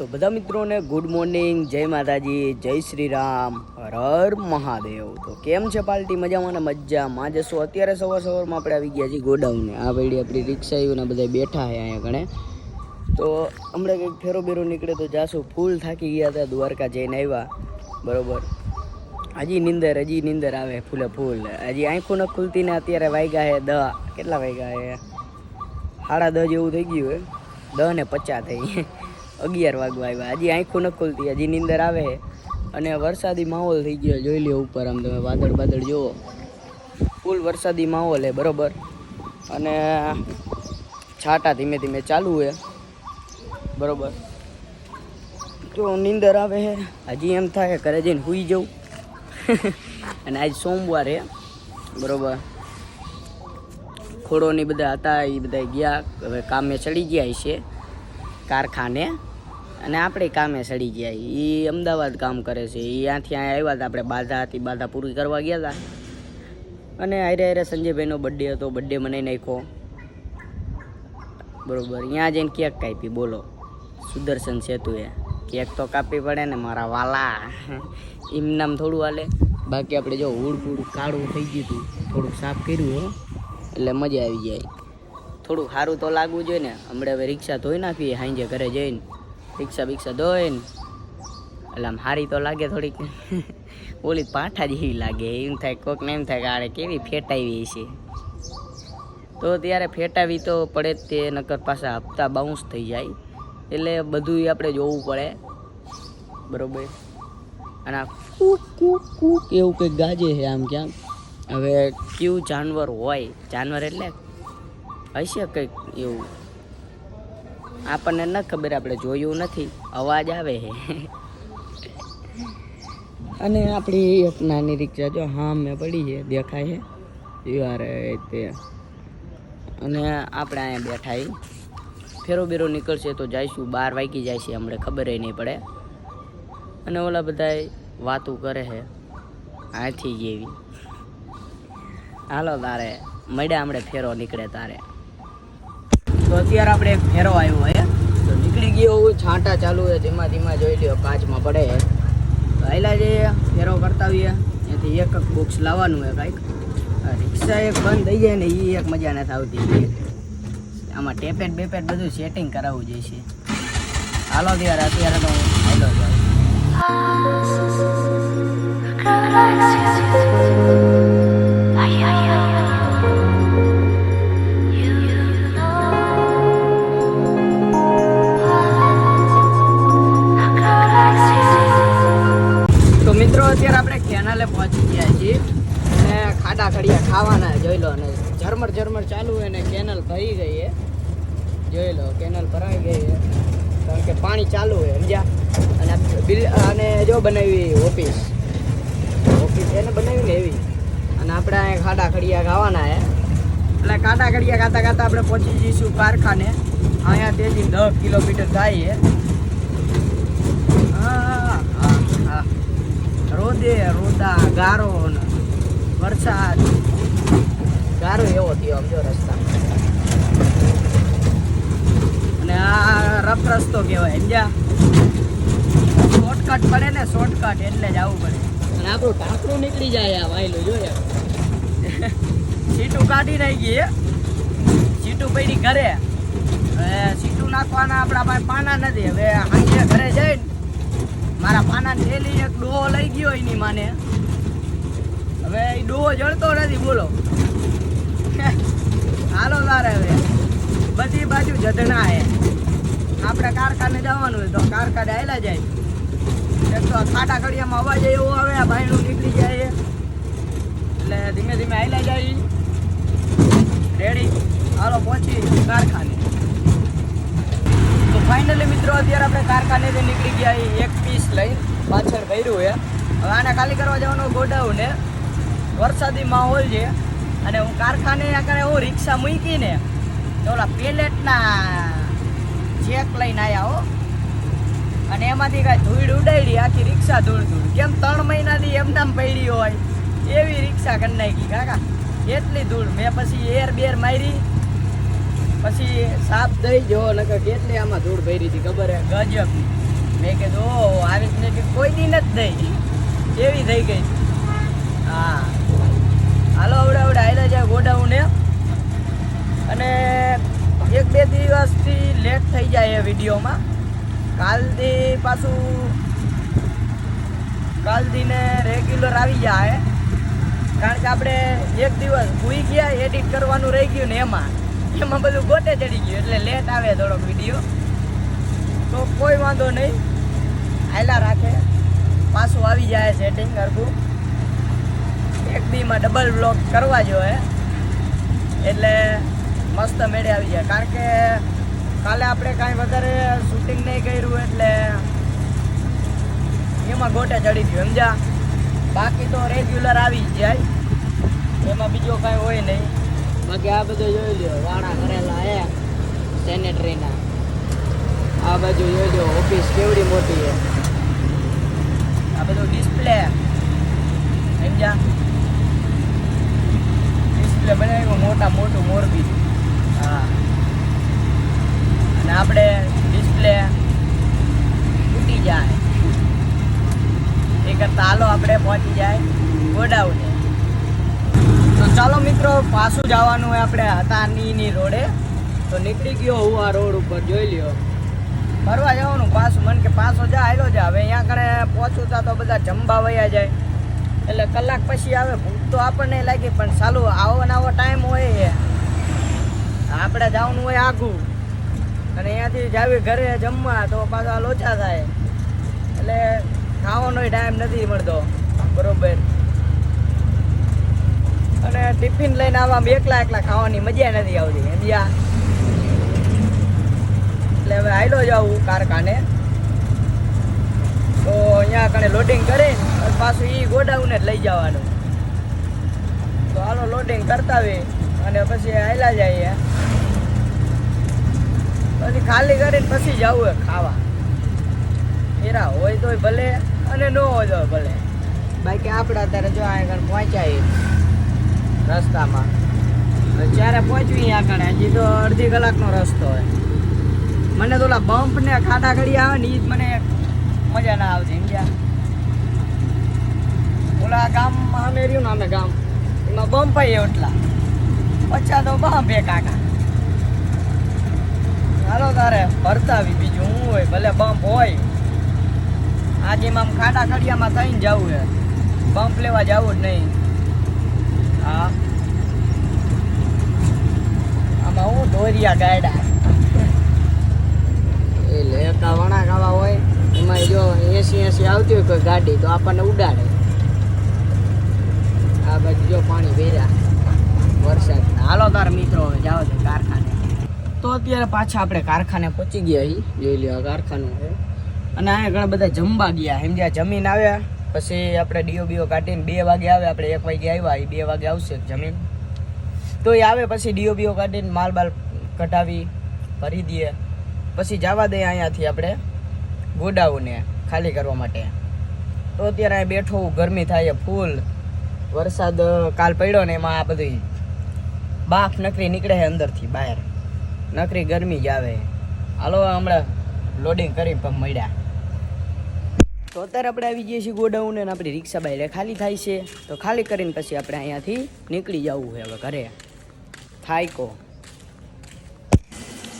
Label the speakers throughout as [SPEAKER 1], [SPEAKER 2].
[SPEAKER 1] તો બધા મિત્રોને ગુડ મોર્નિંગ જય માતાજી, જય શ્રી રામ હર હર મહાદેવ. તો કેમ છે પાર્ટી? મજામાં ને મજામાં જશો અત્યારે સવાર સવારમાં આપણે આવી ગયા છીએ ગોડાઉને. આ ભાઈ આપણી રિક્ષા ને બધા બેઠા છે અહીંયા ઘણે. તો હમણાં કંઈક ફેરો બેરો નીકળે તો જાશું. ફૂલ થાકી ગયા હતા, દ્વારકા જઈને આવ્યા. બરોબર. હજી નીંદર હજી નીંદર આવે ફૂલે ફૂલ. હજી આંખો ન ખુલતી ને અત્યારે વાગ્યા છે દહ. કેટલા વાગ્યા છે સાડા દહ જેવું થઈ ગયું હે. દહ ને પચાસ થઈ. અગિયાર વાગવા આવ્યા. હજી આંખો ન ખુલતી, હજી નીંદર આવે. અને વરસાદી માહોલ થઈ ગયો. જોઈ લ્યો ઉપર આમ તમે વાદળ બાદળ જુઓ. ફૂલ વરસાદી માહોલ હે બરોબર. અને છાંટા ધીમે ધીમે ચાલુ હે બરોબર. તો નીંદર આવે હે હજી એમ થાય, ઘરે જઈને સૂઈ જવું અને આજ સોમવાર હે બરોબર. ખોડોની બધા હતા એ બધા ગયા. હવે કામે ચડી ગયા છે કારખાને. અને આપણે કામે ચડી ગયા. એ અમદાવાદ કામ કરે છે. એ ત્યાંથી અહીંયા આવ્યા હતા. આપણે બાધા હતી. બાધા પૂરી કરવા ગયા હતા. અને હારે હારે સંજયભાઈનો બર્થડે હતો. બર્થડે મનાઈ નાખ્યો. બરોબર. ત્યાં જઈને કેક કાપી બોલો. સુદર્શન સેતુએ. કેક તો કાપવી પડે ને મારા વાલા. એમ નામ થોડું હાલે. બાકી આપણે જો હુડ ફૂડ કાળું થઈ ગયું હતું. થોડુંક સાફ કર્યું એટલે મજા આવી જાય. થોડુંક સારું તો લાગવું જોઈએ ને. હમણાં હવે રિક્ષા ધોઈ નાખીએ. સાંજે ઘરે જઈને. રિક્ષા બિક્ષા ધોઈને. એટલે આમ હારી તો લાગે થોડીક. ઓલી પાઠા જેવી લાગે. એમ થાય કોકને એમ થાય કે આડે કેવી ફેટાવી છે તો ત્યારે ફેટાવી તો પડે જ તે, નકર પાછા હપ્તા બાઉન્સ થઈ જાય. એટલે બધું આપણે જોવું પડે. બરોબર? અને આ કૂક કૂક કૂક એવું કંઈક ગાજે છે આમ ક્યાંક હવે કયું જાનવર હોય? જાનવર એટલે હશે કંઈક એવું. આપણને ન ખબર, આપણે જોયું નથી. અવાજ આવે છે. અને આપણી નાની રિક્ષા જો હા મેં પડી છે, દેખાય છે. યાર તે. અને આપણે અહીંયા બેઠા ફેરો બેરો નીકળશે તો જઈશું, બાર વાગી જાય છે, હમણાં ખબર નહીં પડે. અને ઓલા બધા વાતું કરે છે આથી જેવી. હાલો તારે, મળ્યા હમણાં ફેરો નીકળે તારે. તો અત્યારે આપણે એક ફેરો આવ્યો હે. તો નીકળી ગયો હોય છાંટા ચાલુ છે ધીમા ધીમા જોઈ લ્યો કાચમાં પડે તો આયલા જઈએ ફેરો કરતા હોઈએ એથી એક એક બોક્સ લાવવાનું છે કાંઈક. રિક્ષા એક બંધ થઈ જાય ને એ એક મજા નથી આવતી. આમાં ટેપેટ બેપેટ બધું સેટિંગ કરાવવું જોઈશે હાલો ત્યારે અત્યારે તો હું હાલો જાઉં. કે પાણી ચાલુ હોય, સમજ્યા? અને બિલ અને જો બનાવી ઓફિસ. ઓફિસ એને બનાવી ને એવી. અને આપણે અહીંયા ખાડા ખડિયા ખાવાના હે. એટલે કાંટા ખડિયા ખાતા ખાતા આપણે પહોંચી જઈશું કારખાને. અહીંયા તેથી દસ કિલોમીટર થાય હે. રોદે રોદા, ગારો વરસાદ. ગારો એવો થયો આમ જો રસ્તા અને આ રફ રસ્તો કહેવાય સમજ્યા? શોર્ટકટ પડે ને શોર્ટકટ એટલે જ આવવું પડે. અને આપણું ટાંકરું નીકળી જાય આ વાયલું જોઈએ સીટું કાઢી નાખી સીટું પડી ઘરે. હવે સીટું નાખવાના આપણા પાસે પાના નથી. હવે હાંજે ઘરે જઈને મારા પાના થેલી એક ડોહો લઈ ગયો એની માને. હવે એ ડોહો જળતો નથી બોલો. હાલો તારે હવે. બધી બાજુ જધણા હે. આપણે કારખાને જવાનું હોય તો કારખાને આવેલા જાય. એક તો ખાટા કડિયામાં અવાજ એવો આવે ભાઈનું નીકળી જાય. એટલે ધીમે ધીમે આવેલા જાય. રેડી હાલો પહોંચી કારખાને. તો ફાઇનલી મિત્રો, અત્યારે આપણે કારખાનેથી નીકળી ગયા એક પીસ લઈ પાછળ ભર્યું હે હવે આને ખાલી કરવા જવાનું ગોડાઉન વરસાદી માહોલ છે. અને હું કારખાને આગળ હું રિક્ષા મૂકીને ઓલા પેલેટના ચેક લઈને આવ્યા હો. અને એમાંથી કાંઈ ધૂળ ઉડાડી આખી રિક્ષા ધૂળ ધૂળ. કેમ ત્રણ મહિનાથી એમનામ પડી હોય. એવી રિક્ષા કરી નાખી, કાકા. કેટલી ધૂળ. મેં પછી એર બેર મારી, પછી સાફ દઈ જો નકર કેટલી આમાં ધૂળ ભરી હતી, ખબર હે? ગજબ. મેં કીધું ઓ આવી મેં કીધું કોઈ દી નથી થઈ એવી થઈ ગઈ. હા. હાલો, આવડે આવડે આવેલા જાય ગોડાઉને. અને એક બે દિવસથી લેટ થઈ જાય એ વિડીયોમાં. કાલથી પાછું કાલથી ને રેગ્યુલર આવી જાય. કારણ કે આપણે એક દિવસ ભૂઈ ગયા એડિટ કરવાનું રહી ગયું ને એમાં. એમાં બધું ગોટે ચડી ગયું, એટલે લેટ આવે થોડોક વીડિયો. તો કોઈ વાંધો નહીં. આયલા રાખે. પાછું આવી જાય સેટિંગ કરવું એક દીમાં ડબલ બ્લોક કરવા જોઈએ એટલે મસ્ત મેળે આવી જાય કારણ કે કાલે આપણે કાંઈ વધારે શૂટિંગ નહીં કર્યું એટલે એમાં ગોટે ચડી ગયું, સમજ્યા? બાકી તો રેગ્યુલર આવી જાય. એમાં બીજો કાંઈ હોય નહીં. બાકી આ બધું જોઈ લો વાણા કરેલા હે સેનેટરીના આ બાજુ જોઈ લો ઓફિસ કેવડી મોટી છે આ બધું ડિસ્પ્લે સમજ્યા? ડિસ્પ્લે બનાવ્યું મોટા મોટું મોરબી હા અને આપણે ડિસ્પ્લે તૂટી જાય. એ કરતા હાલો આપણે પહોંચી જાય ગોડાઉને. તો ચાલો મિત્રો, પાછું જવાનું આપણે હતાનીની રોડે. તો નીકળી ગયો હું આ રોડ ઉપર, જોઈ લ્યો. ફરવા જવાનું પાછું, મને કે પાછો જા આવેલો જા. હવે અહીંયા કણે પહોંચું તા તો બધા જમવા વયા જાય. એટલે કલાક પછી આવે, ભૂખ તો આપણને લાગી, પણ ચાલુ આવો ને આવો ટાઈમ હોય આપણે જવાનું હોય આઘું અને અહીંયાથી જાવી ઘરે જમવા તો પાછા લોચા થાય. એટલે ખાવાનો ટાઈમ નથી મળતો. બરોબર. અને ટિફિન લઈને આવવામાં એકલા એકલા ખાવાની મજા નથી આવતી. સમજ્યા એટલે હવે આયલો જાવું કારખાને. તો અહીંયા કણે લોડિંગ કરી અને પાછું એ ગોડાઉને જ લઈ જવાનું. તો હાલો લોડિંગ કરતા આવી અને પછી આયલા જઈએ પછી ખાલી કરીને પછી જવું હોય ખાવા. ફેરા હોય તોય ભલે અને ન હોય તો ભલે. બાકી આપણે અત્યારે જો આગળ પહોંચાય. રસ્તામાં. જ્યારે પહોંચવી આગળ, હજી તો અડધી કલાકનો રસ્તો હોય. મને તો ઓલા બમ્પ ને ખાડા ઘડી આવે ને એ જ મને મજા ના આવતી ઇન્ડિયા ઓલા ગામમાં અમે રહ્યું ને અમે ગામ, એમાં બમ્પ એટલા પચ્ચા તો બમ્પ એ કાકા. હાલો તારે ભરતાવી બીજું હું હોય ભલે બમ્પ હોય. આજે આમ ખાડા ખડિયામાં થઈને જવું છે. બમ્પ લેવા જવું જ નહીં. હા. આમાં હું ધોરિયા ગાયડા? એ લેકા વણા ખાવા હોય એમાં જો એસી એસી આવતી હોય કોઈ ગાડી તો આપણને ઉડાડે. આ બાજુ જો પાણી વેર્યા વરસાદ હાલો તાર મિત્રો જાઓ છો કારખાને. તો અત્યારે પાછા આપણે કારખાને પહોંચી ગયા અહીં જોઈ લ્યો કારખાનું અને અહીંયા ઘણા બધા જમવા ગયા. સમજ્યા જમીન આવ્યા પછી આપણે ડીઓ બીઓ કાઢીને બે વાગે આવે, આપણે એક વાગે આવ્યા એ બે વાગે આવશે જમીન. તો એ આવે, પછી ડીઓ બીઓ કાઢીને માલ બાલ કઢાવી, ભરી દઈએ. પછી જવા દઈએ અહીંયાથી આપણે ગોડાઉને, ખાલી કરવા માટે. તો અત્યારે અહીં બેઠો ગરમી થાય, ફૂલ વરસાદ કાલ પડ્યો ને એમાં આ બધી બાફ નકરી નીકળે છે અંદરથી બહાર. નકરી ગરમી જ આવે. હાલો હમણાં લોડિંગ કરી પણ મળ્યા. તો અત્યારે આપણે આવી જઈએ છીએ ગોડાઉન અને આપણી રિક્ષા બાય ખાલી થાય છે. તો ખાલી કરીને પછી આપણે અહીંયાથી નીકળી જવું છે હવે ઘરે. થાયકો.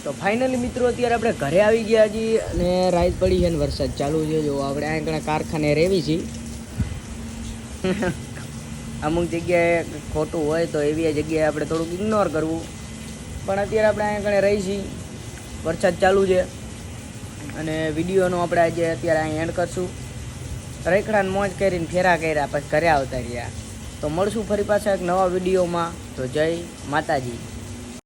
[SPEAKER 1] તો ફાઇનલી મિત્રો, અત્યારે આપણે ઘરે આવી ગયા છીએ અને રાઈત પડી છે ને વરસાદ ચાલુ છે. જો આપણે અહીં ઘણા કારખાને રહેવી છીએ અમુક જગ્યાએ ખોટું હોય તો એવી જગ્યાએ આપણે થોડુંક ઇગ્નોર કરવું. પણ અત્યારે આપણે અહીંયા કણે રહી છીએ. વરસાદ ચાલુ છે. અને વિડીયોનો આપણે આજે અત્યારે અહીં એન્ડ કરશું. રેખડાને મોજ કરીને ફેરા કર્યા, પછી ઘરે આવતા રહ્યા. તો મળશું ફરી પાછા એક નવા વિડીયોમાં. તો જય માતાજી.